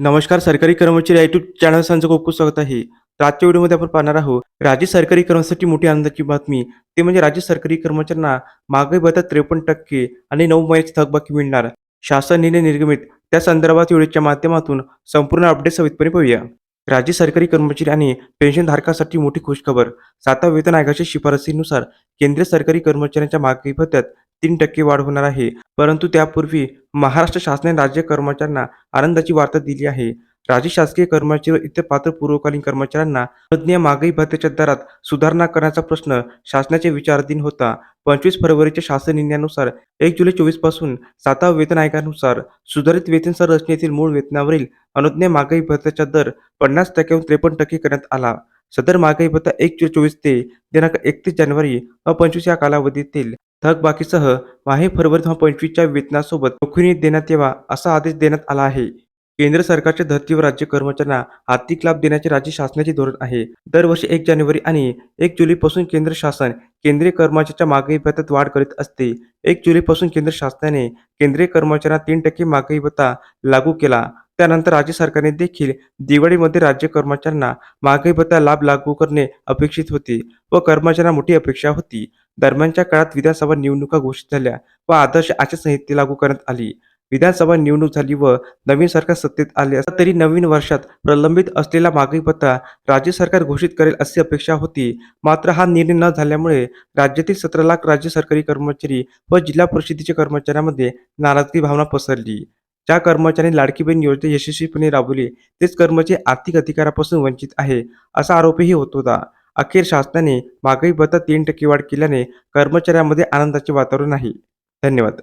नमस्कार सरकारी कर्मचारी युट्यूब चॅनल सांचं खूप खूप स्वागत आहे. तर आजच्या व्हिडिओमध्ये आपण पाहणार आहोत राज्य सरकारी कर्मचाऱ्यांसाठी मोठी आनंदाची बातमी. ते म्हणजे राज्य सरकारी कर्मचाऱ्यांना महागाई भत्ता त्रेपन्न टक्के आणि नऊ महिन्याची थकबाकी मिळणार. शासन निर्णय निर्गमित. त्या संदर्भात व्हिडिओच्या माध्यमातून संपूर्ण अपडेट सवितपणे पाहूया. राज्य सरकारी कर्मचारी आणि पेन्शनधारकांसाठी मोठी खुशखबर. सातव्या वेतन आयोगाच्या शिफारसीनुसार केंद्रीय सरकारी कर्मचाऱ्यांच्या महागाई भत्त्यात तीन टक्के वाढ होणार आहे. परंतु त्यापूर्वी महाराष्ट्र शासनाने राज्य कर्मचाऱ्यांना आनंदाची वार्ता दिली आहे. राज्य शासकीय कर्मचारी व इतर पात्र पूर्वकालीन कर्मचाऱ्यांना अनुज्ञेय मागाई भत्त्याच्या दरात सुधारणा करण्याचा प्रश्न शासनाच्या विचाराधीन होता. पंचवीस फरवरीच्या शासन निर्णयानुसार एक जुलै चोवीसपासून सातव्या वेतन आयोगानुसार सुधारित वेतन संरचनेतील मूळ वेतनावरील अनुज्ञा मागाई भत्त्याचा दर पन्नास टक्क्याहून त्रेपन्न टक्के करण्यात आला. सदर मागाई भत्ता एक जुलै चोवीस ते दिनांक एकतीस जानेवारी व पंचवीस या कालावधीतील थकबाकीसह माहे फरवरी दोन पंचवीसच्या वेतनासोबत नोकरी देण्यात यावा असा आदेश देण्यात आला आहे. केंद्र सरकारच्या धर्तीवर राज्य कर्मचाऱ्यांना आर्थिक लाभ देण्याचे राज्य शासनाचे धोरण आहे. दरवर्षी एक जानेवारी आणि एक जुलैपासून केंद्र शासन केंद्रीय कर्मचाऱ्याच्या मागणी भत्त्यात वाढ करीत असते. एक जुलैपासून केंद्र शासनाने केंद्रीय कर्मचाऱ्यांना तीन टक्के मागणी भत्ता लागू केला. त्यानंतर राज्य सरकारने देखील दिवाळीमध्ये राज्य कर्मचाऱ्यांना मागणी भत्ता लाभ लागू करणे अपेक्षित होते व कर्मचाऱ्यांना मोठी अपेक्षा होती. दरम्यानच्या काळात विधानसभा निवडणुका घोषित झाल्या व आदर्श आचारसंहिता लागू करण्यात आली. विधानसभा निवडणूक झाली व नवीन सरकार सत्तेत आले असता तरी नवीन वर्षात प्रलंबित असलेला मागणी पत्ता राज्य सरकार घोषित करेल अशी अपेक्षा होती. मात्र हा निर्णय न झाल्यामुळे राज्यातील सतरा लाख राज्य सरकारी कर्मचारी व जिल्हा परिषदेच्या कर्मचाऱ्यांमध्ये नाराजगी भावना पसरली. ज्या कर्मचाऱ्यांनी लाडकी बहीण योजना यशस्वीपणे राबवली तेच कर्मचारी आर्थिक अधिकारापासून वंचित आहे असा आरोपही होत होता. अखेर शासनाने महागाई भत्ता तीन टक्के वाढ केल्याने कर्मचाऱ्यांमध्ये आनंदाचे वातावरण आहे. धन्यवाद.